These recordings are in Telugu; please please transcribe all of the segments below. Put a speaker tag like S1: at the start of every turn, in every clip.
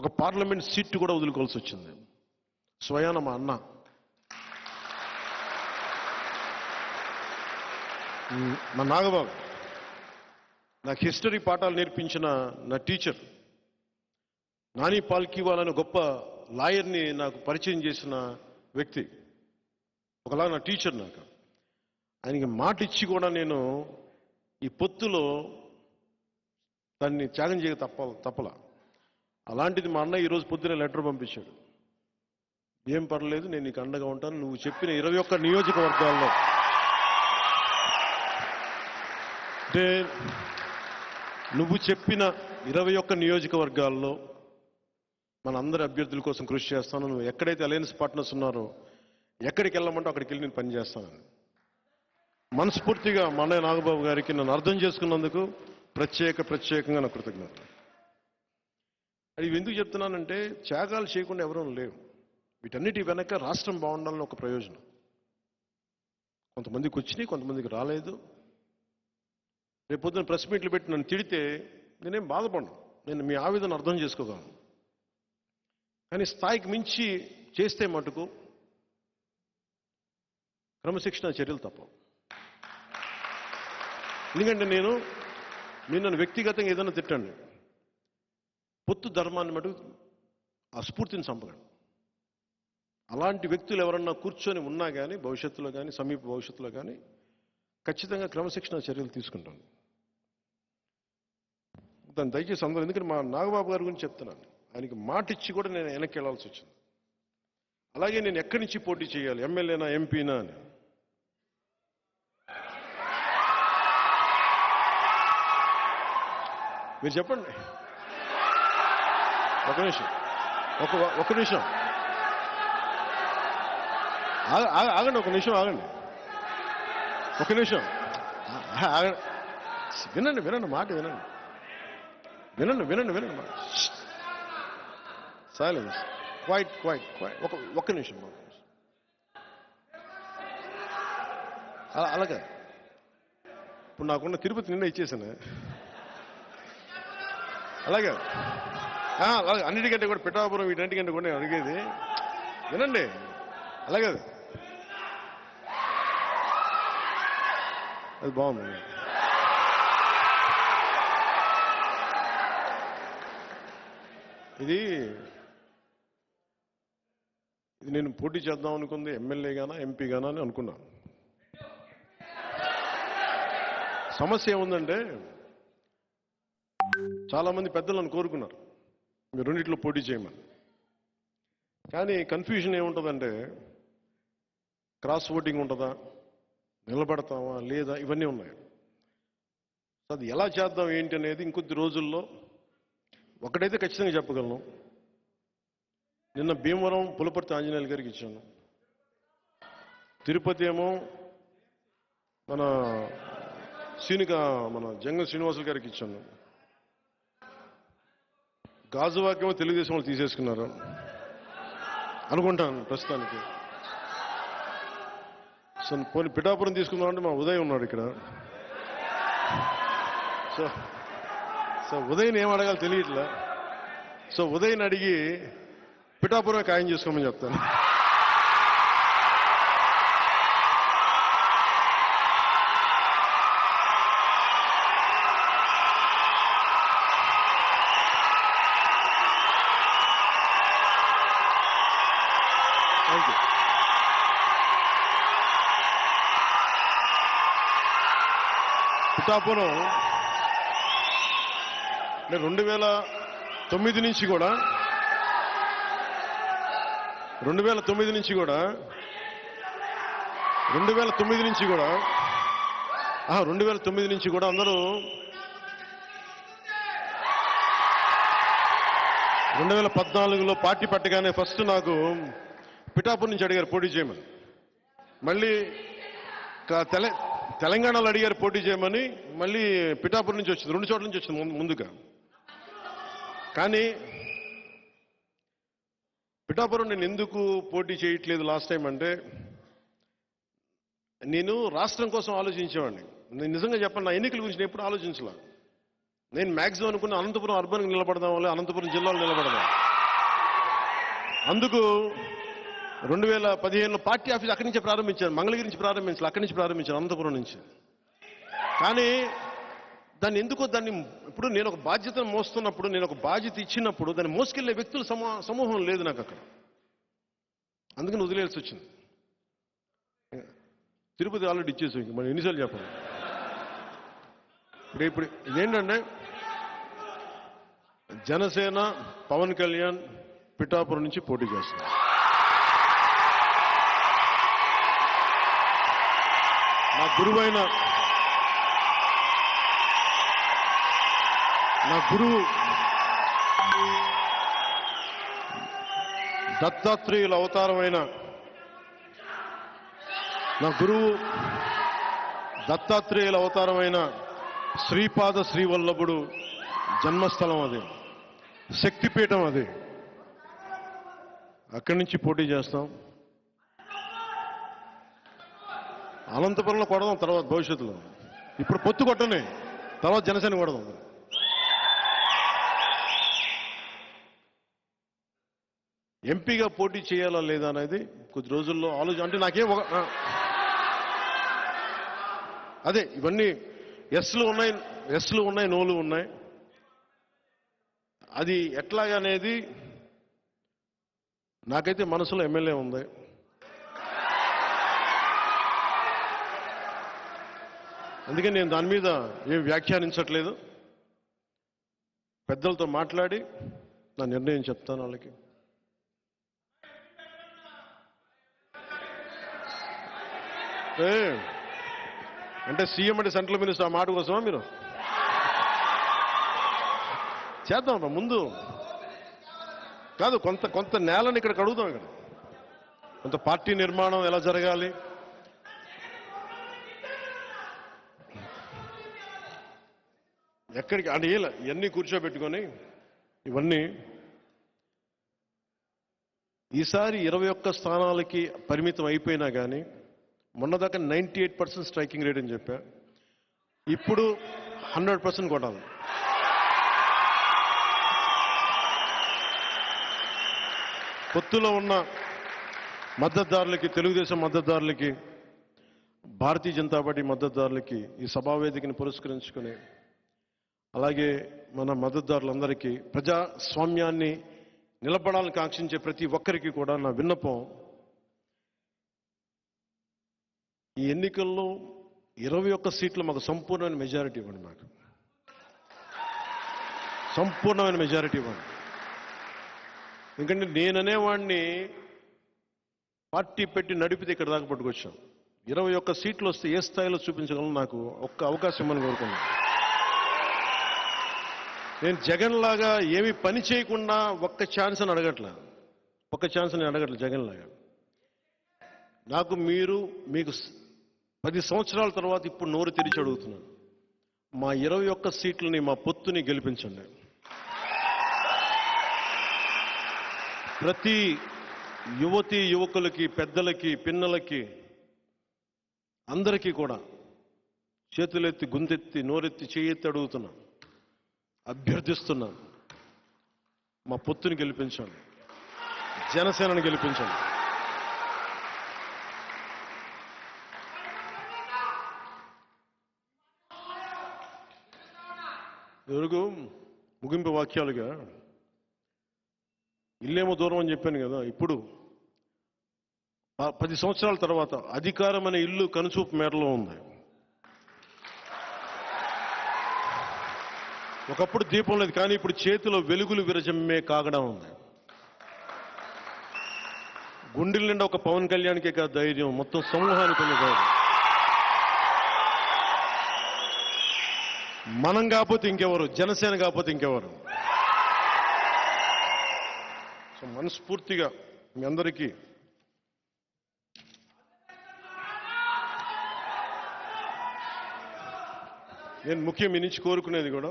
S1: ఒక పార్లమెంట్ సీట్ కూడా వదులుకోవాల్సి వచ్చింది. స్వయాన మా అన్న. మా నాగబాబు. నాకు హిస్టరీ పాఠాలు నేర్పించిన నా టీచర్. నాని పాల్కివాల్ అనే గొప్ప లాయర్ని నాకు పరిచయం చేసిన వ్యక్తి. ఒకలా నా టీచర్ నాకు. ఆయనకి మాట ఇచ్చి కూడా నేను ఈ పొత్తులో దాన్ని త్యాగం చేయక తప్ప తప్పలా. అలాంటిది మా అన్న ఈరోజు పొద్దున లెటర్ పంపించాడు. ఏం పర్లేదు నేను నీకు అండగా ఉంటాను. నువ్వు చెప్పిన ఇరవై ఒక్క నియోజకవర్గాల్లో అంటే నువ్వు చెప్పిన ఇరవై ఒక్క నియోజకవర్గాల్లో మన అందరి అభ్యర్థుల కోసం కృషి చేస్తాను. నువ్వు ఎక్కడైతే అలయన్స్ పార్ట్నర్స్ ఉన్నారో ఎక్కడికి వెళ్ళమంటే అక్కడికి వెళ్ళి నేను పనిచేస్తానని మనస్ఫూర్తిగా మా నాగబాబు గారికి నన్ను అర్థం చేసుకున్నందుకు ప్రత్యేక ప్రత్యేకంగా నా కృతజ్ఞత అది ఎందుకు చెప్తున్నానంటే త్యాగాలు చేయకుండా ఎవరూ లేవు వీటన్నిటి వెనక రాష్ట్రం బాగుండాలని ఒక ప్రయోజనం. కొంతమందికి వచ్చినాయి కొంతమందికి రాలేదు. రేపొద్దున ప్రెస్ మీట్లు పెట్టి నన్ను తిడితే నేనేం బాధపడను. నేను మీ ఆవేదన అర్థం చేసుకోగలను. కానీ స్థాయికి మించి చేస్తే మటుకు క్రమశిక్షణ చర్యలు తప్పవు. ఎందుకంటే నేను మీరు నన్ను వ్యక్తిగతంగా ఏదైనా తిట్టండి. పొత్తు ధర్మాన్ని మటుకు ఆ స్ఫూర్తిని చంపగలను అలాంటి వ్యక్తులు ఎవరన్నా కూర్చొని ఉన్నా కానీ భవిష్యత్తులో కానీ సమీప భవిష్యత్తులో కానీ ఖచ్చితంగా క్రమశిక్షణ చర్యలు తీసుకుంటాను దాన్ని దయచేసి అందరూ ఎందుకంటే మా నాగబాబు గారి గురించి చెప్తున్నాను. ఆయనకి మాట ఇచ్చి కూడా నేను వెనక్కి వెళ్ళాల్సి వచ్చింది. అలాగే నేను ఎక్కడి నుంచి పోటీ చేయాలి? ఎమ్మెల్యేనా ఎంపీనా అని. మీరు చెప్పండి. ఒక నిమిషం. ఒక ఒక నిమిషం. ఆగ- ఆగండి ఒక నిమిషం ఆగండి. ఒక నిమిషం. ఆగండి. వినండి వినండి మాట వినండి. వినండి వినండి వినండి మాట. సైలెన్స్. Quiet quiet quiet. ఒక ఒక్క నిమిషం. అలా- అలాగే. ఇప్పుడు నాకున్న తిరుపతి నిన్న ఇచ్చేసాను. అలాగే. అన్నిటికంటే కూడా పిఠాపురం వీటన్నిటికంటే కూడా నేను అడిగేది వినండి. అలాగే అది బాగుంది. ఇది ఇది నేను పోటీ చేద్దాం అనుకుంది ఎమ్మెల్యేగానా ఎంపీగానా అని అనుకున్నాను. సమస్య ఏముందంటే చాలామంది పెద్దలను కోరుకున్నారు. మీరు రెండిట్లో పోటీ చేయమని. కానీ కన్ఫ్యూజన్ ఏముంటుందంటే క్రాస్ ఓటింగ్ ఉంటుందా నిలబడతామా లేదా ఇవన్నీ ఉన్నాయి. అది ఎలా చేద్దాం ఏంటి అనేది ఇంకొద్ది రోజుల్లో ఒకటైతే ఖచ్చితంగా చెప్పగలను. నిన్న భీమవరం పులపర్తి ఆంజనేయులు గారికి ఇచ్చాను. తిరుపతి ఏమో మన సీనిక మన జంగ శ్రీనివాసులు గారికి ఇచ్చాను. గాజువాక్యం తెలుగుదేశం వాళ్ళు తీసేసుకున్నారు. అనుకుంటాను ప్రస్తుతానికి. సో పోనీ పిఠాపురం తీసుకుందామంటే మా ఉదయ్ ఉన్నాడు ఇక్కడ. సో సో ఉదయ్ని ఏం అడగాలో తెలియట్లే. సో ఉదయ్ని అడిగి పిఠాపురం ఖాయం చేసుకోమని చెప్తాను. పిఠాపురం నేను రెండు వేల తొమ్మిది నుంచి కూడా రెండు వేల తొమ్మిది నుంచి కూడా రెండు వేల తొమ్మిది నుంచి కూడా రెండు వేల తొమ్మిది నుంచి కూడా అందరూ రెండు వేల పద్నాలుగులో పార్టీ పట్టగానే ఫస్ట్ నాకు పిఠాపూర్ నుంచి అడిగారు పోటీ చేయమని. మళ్ళీ క- తెల తెలంగాణలో అడిగారు పోటీ చేయమని మళ్ళీ పిఠాపురం నుంచి వచ్చింది రెండు చోట్ల నుంచి వచ్చింది ముందు- ముందుగా. కానీ పిఠాపురం నేను ఎందుకు పోటీ చేయట్లేదు లాస్ట్ టైం అంటే నేను రాష్ట్రం కోసం ఆలోచించేవాడిని. నేను నిజంగా చెప్పండి నా ఎన్నికల గురించి నేను ఎప్పుడు ఆలోచించలే. నేను మ్యాక్సిమం అనుకున్న అనంతపురం అర్బన్ నిలబడదాం వల్ల అనంతపురం జిల్లాలో నిలబడదాం. అందుకు రెండు వేల పదిహేనులో పార్టీ ఆఫీస్ అక్కడి నుంచే ప్రారంభించారు. మంగళగిరి నుంచి ప్రారంభించాలి అక్కడి నుంచి ప్రారంభించారు. అనంతపురం నుంచి. కానీ దాన్ని ఎందుకో దాన్ని ఇప్పుడు నేను ఒక బాధ్యతను మోస్తున్నప్పుడు నేను ఒక బాధ్యత ఇచ్చినప్పుడు దాన్ని మోసుకెళ్ళే వ్యక్తుల సమూహం లేదు నాకు అక్కడ. అందుకని వదిలేయాల్సి వచ్చింది. తిరుపతి ఆల్రెడీ ఇచ్చేసి ఇంక. మనం ఎన్నిసార్లు చెప్పాలి? ఇప్పుడు ఇప్పుడు ఇదేంటంటే జనసేన పవన్ కళ్యాణ్ పిఠాపురం నుంచి పోటీ చేస్తున్నారు. నా గురువైన నా గురువు దత్తాత్రేయుల అవతారమైన నా గురువు దత్తాత్రేయుల అవతారమైన శ్రీపాద శ్రీవల్లభుడు జన్మస్థలం అది. శక్తిపీఠం అది. అక్కడి నుంచి పోటీ చేస్తాం. అనంతపురంలో కొడదాం తర్వాత భవిష్యత్తులో. ఇప్పుడు పొత్తు కొట్టని తర్వాత జనసేన కొడదాం. ఎంపీగా పోటీ చేయాలా లేదా అనేది కొద్ది రోజుల్లో ఆలోచన. అంటే నాకేం ఒక అదే ఇవన్నీ ఎస్లు ఉన్నాయి ఎస్లు ఉన్నాయి నోలు ఉన్నాయి. అది ఎట్లాగనేది నాకైతే మనసులో ఎమ్మెల్యే ఉంది. అందుకని నేను దాని మీద ఏం వ్యాఖ్యానించట్లేదు. పెద్దలతో మాట్లాడి నా నిర్ణయం చెప్తాను వాళ్ళకి. ఏ, అంటే సీఎం అంటే సెంట్రల్ మినిస్టర్ ఆ మాట కోసమా మీరు? చేద్దాం ముందు. కాదు కొంత కొంత నేలని ఇక్కడ కడుగుదాం ఇక్కడ. కొంత పార్టీ నిర్మాణం ఎలా జరగాలి? ఎక్కడికి అంటే ఇవన్నీ కూర్చోబెట్టుకొని ఇవన్నీ ఈసారి ఇరవై ఒక్క స్థానాలకి పరిమితం అయిపోయినా కానీ మొన్నదాకా ninety eight percent striking rate అని చెప్పా. ఇప్పుడు హండ్రెడ్ పర్సెంట్ కొట్టాలి. పొత్తులో ఉన్న మద్దతుదారులకి తెలుగుదేశం మద్దతుదారులకి భారతీయ జనతా పార్టీ మద్దతుదారులకి ఈ సభావేదికని పురస్కరించుకొని అలాగే మన మద్దతుదారులందరికీ ప్రజాస్వామ్యాన్ని నిలబడాలని కాంక్షించే ప్రతి ఒక్కరికి కూడా నా విన్నపం ఈ ఎన్నికల్లో ఇరవై ఒక్క సీట్లు మాకు సంపూర్ణమైన మెజారిటీ ఇవ్వండి మాకు. సంపూర్ణమైన మెజారిటీ ఇవ్వండి. ఎందుకంటే నేననేవాడిని పార్టీ పెట్టి నడిపితే ఇక్కడ దాకా పట్టుకొచ్చాం. ఇరవై ఒక్క సీట్లు వస్తే ఏ స్థాయిలో చూపించగలను నాకు ఒక్క అవకాశం ఇవ్వని కోరుకున్నాను నేను జగన్ లాగా ఏమి పని చేయకుండా ఒక్క ఛాన్స్ అని అడగట్లే? ఒక్క ఛాన్స్ నేను అడగట్లే జగన్ లాగా? నాకు మీరు మీకు పది సంవత్సరాల తర్వాత ఇప్పుడు నోరు తెరిచి అడుగుతున్నాను. మా ఇరవై ఒక్క సీట్లని మా పొత్తుని గెలిపించండి. ప్రతి యువతి యువకులకి పెద్దలకి పిన్నలకి అందరికీ కూడా చేతులెత్తి గుంతెత్తి నోరెత్తి చేయెత్తి అడుగుతున్నా. అభ్యర్థిస్తున్నాను. మా పొత్తుని గెలిపించండి. జనసేనను గెలిపించండి. ఎరుగు ముగింపు వాక్యాలుగా ఇల్లేమో దూరం అని చెప్పాను కదా ఇప్పుడు పది సంవత్సరాల తర్వాత అధికారం అనే ఇల్లు కనుచూపు మేడలో ఉంది. ఒకప్పుడు దీపం లేదు కానీ ఇప్పుడు చేతిలో వెలుగులు విరజమ్మే కాగడం ఉంది. గుండెల నిండా ఒక పవన్ కళ్యాణ్కే కాదు ధైర్యం. మొత్తం సమూహానికి ఉంది మనం కాకపోతే ఇంకెవరు? జనసేన కాకపోతే ఇంకెవరు? సో మనస్ఫూర్తిగా మీ అందరికీ నేను ముఖ్యం ఇనించి కోరుకునేది కూడా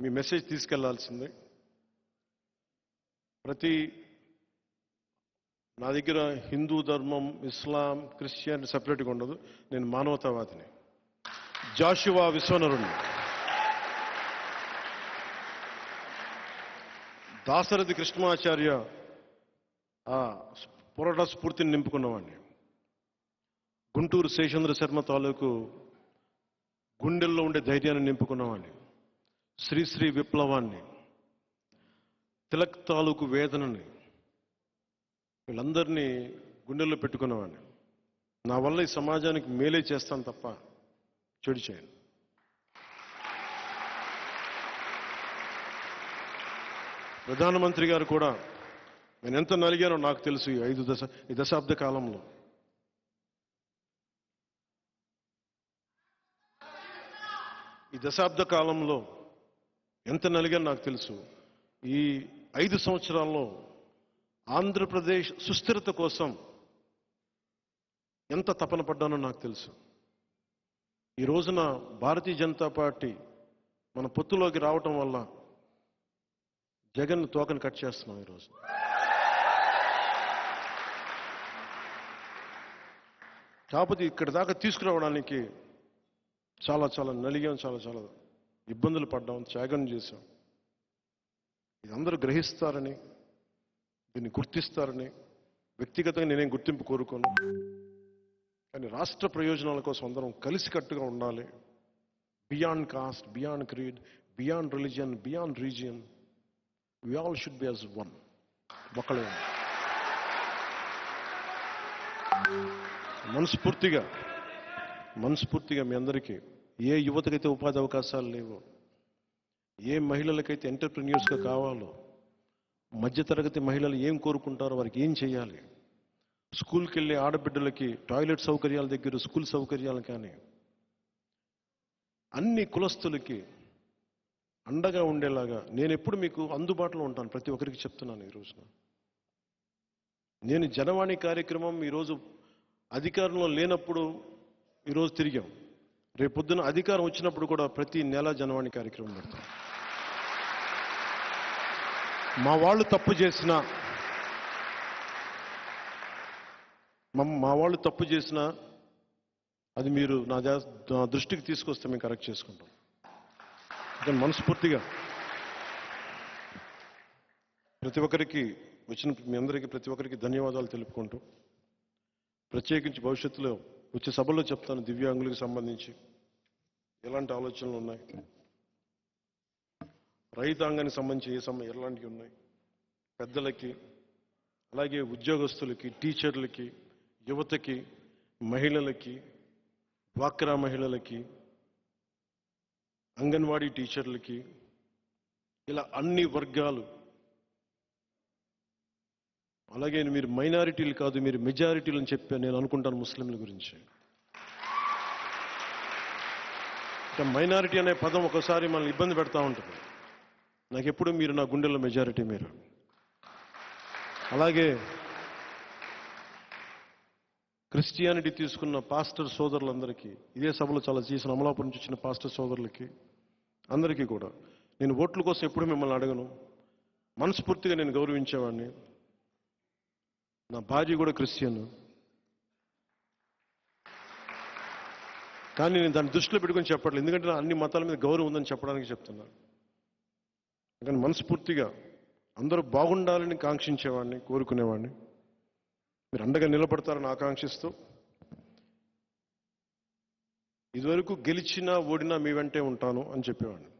S1: మీ మెసేజ్ తీసుకెళ్ళాల్సిందే. ప్రతి నా దగ్గర హిందూ ధర్మం ఇస్లాం క్రిస్టియన్ సపరేట్గా ఉండదు. నేను మానవతావాదిని. జాషువా విశ్వనరుణ్ణి. దాసరథి కృష్ణమాచార్య ఆ పోరాట స్ఫూర్తిని నింపుకున్నవాడిని గుంటూరు శేషేంద్ర శర్మ తాలూకు గుండెల్లో ఉండే ధైర్యాన్ని నింపుకున్నవాడిని శ్రీశ్రీ విప్లవాన్ని తిలక్ తాలూకు వేదనని వీళ్ళందరినీ గుండెల్లో పెట్టుకునేవాడిని నా వల్ల ఈ సమాజానికి మేలే చేస్తాను తప్ప చెడు చేయను. ప్రధానమంత్రి గారు కూడా నేను ఎంత నలిగానో నాకు తెలుసు ఈ ఐదు దశ ఈ దశాబ్ద కాలంలో. ఈ దశాబ్ద కాలంలో ఎంత నలిగానో నాకు తెలుసు. ఈ ఐదు సంవత్సరాల్లో ఆంధ్రప్రదేశ్ సుస్థిరత కోసం ఎంత తపన పడ్డానో నాకు తెలుసు. ఈ రోజున భారతీయ జనతా పార్టీ మన పొత్తులోకి రావటం వల్ల జగన్ తోకను కట్ చేస్తున్నాం ఈరోజు కాకపోతే ఇక్కడ దాకా తీసుకురావడానికి చాలా చాలా నలిగాం చాలా చాలా ఇబ్బందులు పడ్డాం త్యాగం చేశాం. ఇది అందరూ గ్రహిస్తారని దీన్ని గుర్తిస్తారని వ్యక్తిగతంగా నేనేం గుర్తింపు కోరుకోను. కానీ రాష్ట్ర ప్రయోజనాల కోసం అందరం కలిసికట్టుగా ఉండాలి. Beyond caste beyond creed beyond religion beyond region. We all should be as one ఒకళ్ళే మనస్ఫూర్తిగా మనస్ఫూర్తిగా మీ అందరికీ ఏ యువతకైతే ఉపాధి అవకాశాలు లేవో ఏ మహిళలకైతే ఎంటర్ప్రెన్యూర్స్గా కావాలో మధ్యతరగతి మహిళలు ఏం కోరుకుంటారో వారికి ఏం చేయాలి? స్కూల్కి వెళ్ళే ఆడబిడ్డలకి టాయిలెట్ సౌకర్యాల దగ్గర స్కూల్ సౌకర్యాలు కానీ అన్ని కులస్తులకి అండగా ఉండేలాగా నేను ఎప్పుడు మీకు అందుబాటులో ఉంటాను ప్రతి ఒక్కరికి చెప్తున్నాను ఈ రోజున. నేను జనవాణి కార్యక్రమం ఈరోజు అధికారంలో లేనప్పుడు ఈరోజు తిరిగాం. రేపు పొద్దున అధికారం వచ్చినప్పుడు కూడా ప్రతి నెల జనవాణి కార్యక్రమం పెడతాం. మా వాళ్ళు తప్పు చేసిన మా- వాళ్ళు తప్పు చేసిన అది మీరు నా దృష్టికి తీసుకొస్తే మేము కరెక్ట్ చేసుకుంటాం. అంటే మనస్ఫూర్తిగా. ప్రతి ఒక్కరికి వచ్చిన మీ అందరికీ ప్రతి ఒక్కరికి ధన్యవాదాలు తెలుపుకుంటూ ప్రత్యేకించి భవిష్యత్తులో వచ్చే సభలో చెప్తాను దివ్యాంగులకు సంబంధించి. ఎలాంటి ఆలోచనలు ఉన్నాయి? రైతాంగానికి సంబంధించి ఏ సమ ఎలాంటివి ఉన్నాయి? పెద్దలకి అలాగే ఉద్యోగస్తులకి టీచర్లకి యువతకి మహిళలకి డ్వాక్రా మహిళలకి అంగన్వాడీ టీచర్లకి ఇలా అన్ని వర్గాలు అలాగే మీరు మైనారిటీలు కాదు మీరు మెజారిటీలు అని చెప్పి నేను అనుకుంటాను ముస్లింల గురించి. మైనారిటీ అనే పదం ఒకసారి మనల్ని ఇబ్బంది పెడతా ఉంటుంది. నాకు ఎప్పుడు మీరు నా గుండెల్లో మెజారిటీ మీరు. అలాగే క్రిస్టియానిటీ తీసుకున్న పాస్టర్ సోదరులందరికీ ఇదే సభలో చాలా చేసిన అమలాపురం నుంచి వచ్చిన పాస్టర్ సోదరులకి అందరికీ కూడా నేను ఓట్ల కోసం ఎప్పుడు మిమ్మల్ని అడగను. మనస్ఫూర్తిగా నేను గౌరవించేవాడిని. నా భార్య కూడా క్రిస్టియన్. కానీ నేను దాన్ని దృష్టిలో పెట్టుకొని చెప్పట్లేదు. ఎందుకంటే నా అన్ని మతాల మీద గౌరవం ఉందని చెప్పడానికి చెప్తున్నాను కానీ మనస్ఫూర్తిగా అందరూ బాగుండాలని కాంక్షించేవాడిని కోరుకునేవాడిని. మీరు అండగా నిలబడతారని ఆకాంక్షిస్తూ ఇదివరకు గెలిచినా ఓడినా మీ వెంటే ఉంటాను అని చెప్పేవాడిని.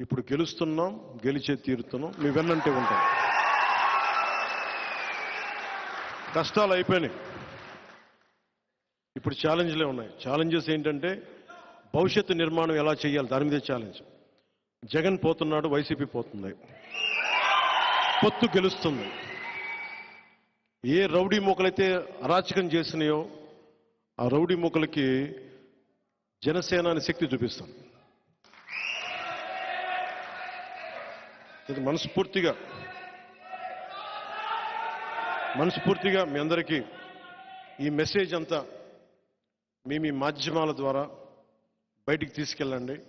S1: ఇప్పుడు గెలుస్తున్నాం గెలిచే తీరుతున్నాం మీ వెన్నంటే ఉంటాం. కష్టాలు అయిపోయినాయి. ఇప్పుడు ఛాలెంజ్లే ఉన్నాయి. ఛాలెంజెస్ ఏంటంటే భవిష్యత్తు నిర్మాణం ఎలా చేయాలి? దాని మీదే ఛాలెంజ్ జగన్ పోతున్నాడు వైసీపీ పోతుంది. పొత్తు గెలుస్తుంది. ఏ రౌడీ మూకలైతే అరాచకం చేసినాయో ఆ రౌడీ మూకలకి జనసేన శక్తి చూపిస్తాం. ఇది మనస్ఫూర్తిగా. మనస్ఫూర్తిగా మీ అందరికీ ఈ మెసేజ్ అంతా మీ మీ మాధ్యమాల ద్వారా బయటికి తీసుకెళ్ళండి.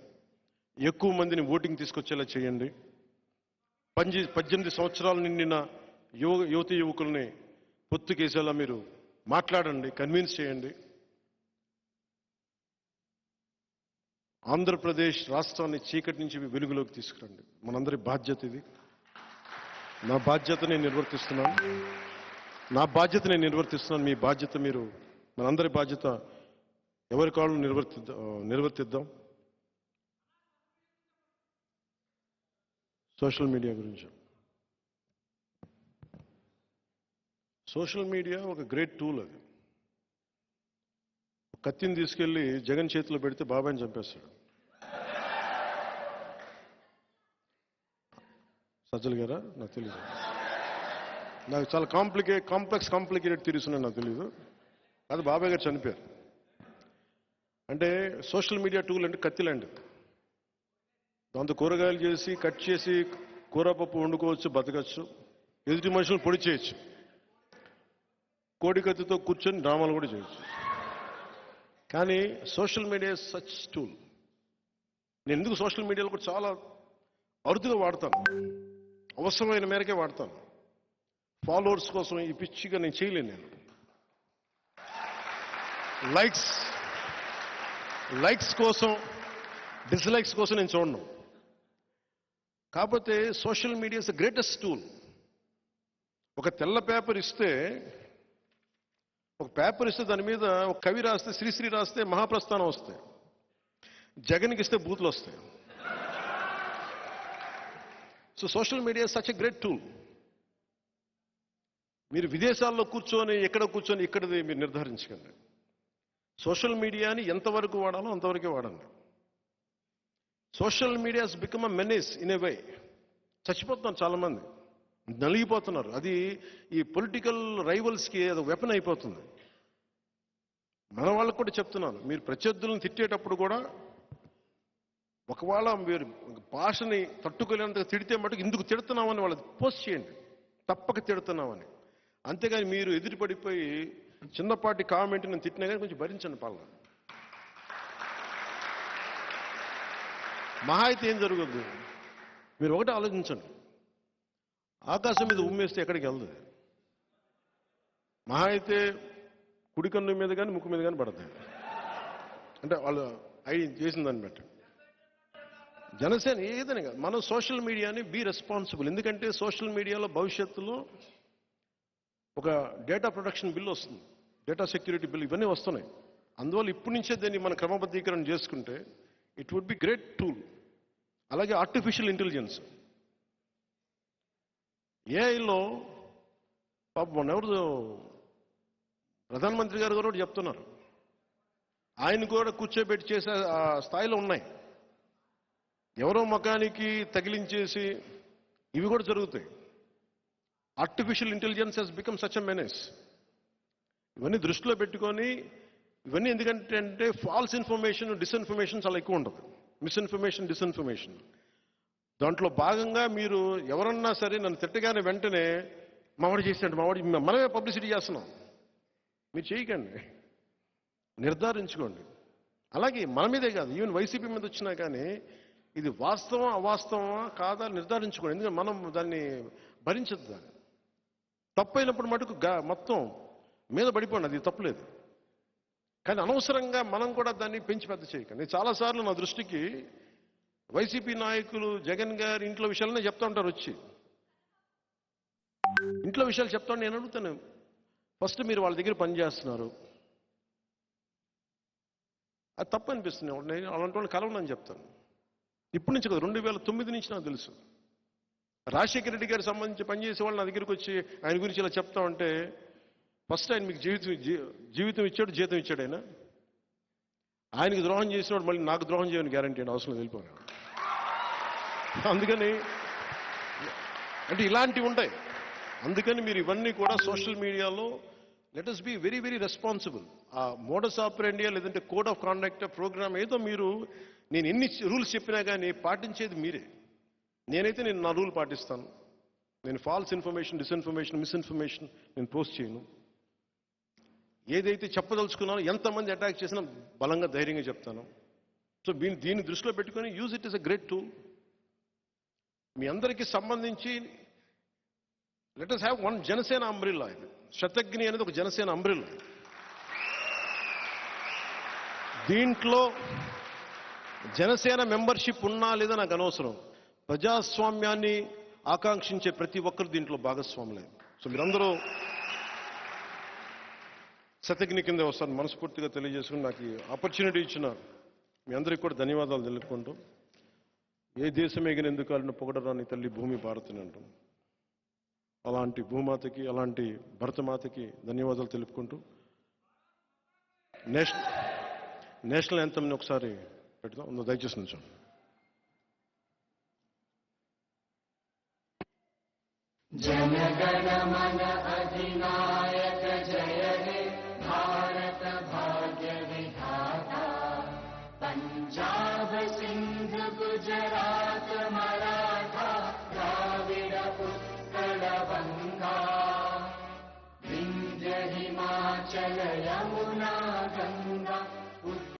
S1: ఎక్కువ మందిని ఓటింగ్ తీసుకొచ్చేలా చేయండి. పంజి పద్దెనిమిది సంవత్సరాలు నిండిన యువ యువతి యువకుల్ని పొత్తుకేసేలా మీరు మాట్లాడండి కన్విన్స్ చేయండి. ఆంధ్రప్రదేశ్ రాష్ట్రాన్ని చీకటి నుంచి వెలుగులోకి తీసుకురండి. మనందరి బాధ్యత ఇది. నా బాధ్యతని నిర్వర్తిస్తున్నాను. నా బాధ్యత నేను నిర్వర్తిస్తున్నాను. మీ బాధ్యత మీరు మనందరి బాధ్యత ఎవరి కాళ్ళు నిర్వర్తిద్దాం నిర్వర్తిద్దాం? సోషల్ మీడియా గురించి. సోషల్ మీడియా ఒక గ్రేట్ టూల్ అది. కత్తిని తీసుకెళ్ళి జగన్ చేతిలో పెడితే బాబాయ్ని చంపేస్తాడు. సజ్జలు గారా? నాకు తెలియదు నాకు చాలా కాంప్లికేట్ కాంప్లెక్స్ కాంప్లికేటెడ్ తీరుస్తున్నాయి నాకు తెలియదు అది బాబాయ్ గారు చనిపోయారు. అంటే సోషల్ మీడియా టూల్ అంటే కత్తి దాంతో కూరగాయలు చేసి కట్ చేసి కూర పప్పు వండుకోవచ్చు బతకచ్చు. ఎదుటి మనుషులు పొడి చేయొచ్చు. కోడి కత్తితో కూర్చొని డ్రామాలు కూడా చేయొచ్చు. కానీ సోషల్ మీడియా సచ్ టూల్ నేను ఎందుకు సోషల్ మీడియాలో కూడా చాలా అరుదుగా వాడతాను? అవసరమైన మేరకే వాడతాను. ఫాలోవర్స్ కోసం ఈ పిచ్చిగా నేను చేయలేను నేను. లైక్స్ లైక్స్ కోసం డిస్లైక్స్ కోసం నేను చూడను. కాకపోతే social media is the greatest tool ఒక తెల్ల పేపర్ ఇస్తే ఒక పేపర్ ఇస్తే దాని మీద ఒక కవి రాస్తే శ్రీశ్రీ రాస్తే మహాప్రస్థానం వస్తాయి. జగన్కి ఇస్తే బూతులు వస్తాయి. So social media such a great tool మీరు విదేశాల్లో కూర్చొని ఎక్కడ కూర్చొని ఇక్కడది మీరు నిర్ధారించకండి. సోషల్ మీడియాని ఎంతవరకు వాడాలో అంతవరకే వాడండి. Social medias become a menace in a way చచ్చిపోతున్నారు చాలామంది. నలిగిపోతున్నారు. అది ఈ పొలిటికల్ రైవల్స్కి అది వెపన్ అయిపోతుంది. మన వాళ్ళకు కూడా చెప్తున్నాను. మీరు ప్రత్యర్థులను తిట్టేటప్పుడు కూడా ఒకవేళ మీరు భాషని తట్టుకోలేనంత తిడితే మటుకు ఇందుకు తిడుతున్నామని వాళ్ళకి పోస్ట్ చేయండి. తప్పక తిడుతున్నామని. అంతేగాని మీరు ఎదురుపడిపోయి చిన్నపాటి కామెంట్ నేను తిట్టినా కానీ కొంచెం భరించండి పాలన. మహా అయితే ఏం జరగదు మీరు ఒకటే ఆలోచించండి. ఆకాశం మీద ఉమ్మేస్తే ఎక్కడికి వెళ్తుంది మహా అయితే కుడికన్ను మీద కానీ ముక్కు మీద కానీ పడతాయి అంటే వాళ్ళు ఐడి చేసిన దాన్ని బట్టి. జనసేన ఏదైనా కాదు మనం సోషల్ మీడియాని బీ రెస్పాన్సిబుల్. ఎందుకంటే సోషల్ మీడియాలో భవిష్యత్తులో ఒక డేటా ప్రొటెక్షన్ బిల్ వస్తుంది. డేటా సెక్యూరిటీ బిల్ ఇవన్నీ వస్తున్నాయి. అందువల్ల ఇప్పటి నుంచే దీన్ని మన క్రమబద్ధీకరణ చేసుకుంటే it would be great tool అలాగే ఆర్టిఫిషియల్ ఇంటెలిజెన్స్ ఏఐలో పాప మొన్న ఎవరు ప్రధానమంత్రి గారు కూడా చెప్తున్నారు. ఆయన కూడా కూర్చోబెట్టి చేసే ఆ స్థాయిలో ఉన్నాయి. ఎవరో మకానికి తగిలించేసి ఇవి కూడా జరుగుతాయి. Artificial intelligence has become such a menace ఇవన్నీ దృష్టిలో పెట్టుకొని ఇవన్నీ ఎందుకంటే అంటే ఫాల్స్ ఇన్ఫర్మేషన్ డిస్ఇన్ఫర్మేషన్ చాలా ఎక్కువ ఉంటుంది. మిస్ఇన్ఫర్మేషన్ డిస్ఇన్ఫర్మేషన్ దాంట్లో భాగంగా మీరు ఎవరన్నా సరే నన్ను తిట్టగానే వెంటనే మావాడు చేసినట్టు మావాడి మనమే పబ్లిసిటీ చేస్తున్నాం. మీరు చేయకండి. నిర్ధారించుకోండి. అలాగే మన మీదే కాదు ఈవెన్ వైసీపీ మీద వచ్చినా కానీ ఇది వాస్తవం అవాస్తవమా కాదా నిర్ధారించుకోండి. ఎందుకంటే మనం దాన్ని భరించదు దాన్ని. తప్పైనప్పుడు మటుకు గా- మొత్తం మీద పడిపోండి అది తప్పులేదు. కానీ అనవసరంగా మనం కూడా దాన్ని పెంచి పెద్ద చేయకండి. చాలాసార్లు నా దృష్టికి వైసీపీ నాయకులు జగన్ గారి ఇంట్లో విషయాలనే చెప్తా ఉంటారు వచ్చి. ఇంట్లో విషయాలు చెప్తా నేను అడుగుతాను. ఫస్ట్ మీరు వాళ్ళ దగ్గర పని చేస్తున్నారు. అది తప్పు అనిపిస్తుంది. నేను అలాంటి వాళ్ళు కలవనని చెప్తాను. ఇప్పటి నుంచి కదా రెండు వేల తొమ్మిది నుంచి నాకు తెలుసు. రాజశేఖర రెడ్డి గారికి సంబంధించి పనిచేసే వాళ్ళు నా దగ్గరికి వచ్చి ఆయన గురించి ఇలా చెప్తా ఉంటే ఫస్ట్ ఆయన మీకు జీవితం జీవితం ఇచ్చాడు జీతం ఇచ్చాడు ఆయన. ఆయనకి ద్రోహం చేసినాడు మళ్ళీ నాకు ద్రోహం చేయని గ్యారంటీ అండి అవసరం లేదు, వెళ్ళిపోయాను అందుకని అంటే ఇలాంటివి ఉంటాయి. అందుకని మీరు ఇవన్నీ కూడా సోషల్ మీడియాలో let us be very very responsible ఆ మోడస్ ఆపరేండియా లేదంటే కోడ్ ఆఫ్ కాండక్ట్ ప్రోగ్రామ్ ఏదో మీరు నేను ఎన్ని రూల్స్ చెప్పినా కానీ పాటించేది మీరే. నేనైతే నేను నా రూల్ పాటిస్తాను. నేను ఫాల్స్ ఇన్ఫర్మేషన్ డిస్ఇన్ఫర్మేషన్ మిస్ఇన్ఫర్మేషన్ నేను పోస్ట్ చేయను. ఏదైతే చెప్పదలుచుకున్నానో ఎంతమంది అటాక్ చేసినా బలంగా ధైర్యంగా చెప్తాను. సో దీన్ని దీన్ని దృష్టిలో పెట్టుకొని use it is a great tool. మీ అందరికీ సంబంధించి let us have one Janasena umbrella ఇది శతగ్ని అనేది ఒక జనసేన అంబ్రిల్లా దీంట్లో జనసేన మెంబర్షిప్ ఉన్నా లేదా నాకు అనవసరం. ప్రజాస్వామ్యాన్ని ఆకాంక్షించే ప్రతి ఒక్కరు దీంట్లో భాగస్వాములే. సో మీరందరూ శతజ్ఞ కింద వస్తాను మనస్ఫూర్తిగా తెలియజేసుకుని నాకు ఈ ఆపర్చునిటీ ఇచ్చిన మీ అందరికీ కూడా ధన్యవాదాలు తెలుపుకుంటూ ఏ దేశం ఎగినెందుకు కాలిన పొగడరాని తల్లి భూమి భారతిని అంటాం. అలాంటి భూమాతకి అలాంటి భరతమాతకి ధన్యవాదాలు తెలుపుకుంటూ నేషనల్ నేషనల్ యాంథమ్ని ఒకసారి పెడదాం దయచేసి నుంచో
S2: जनगणमन अधिनायक जय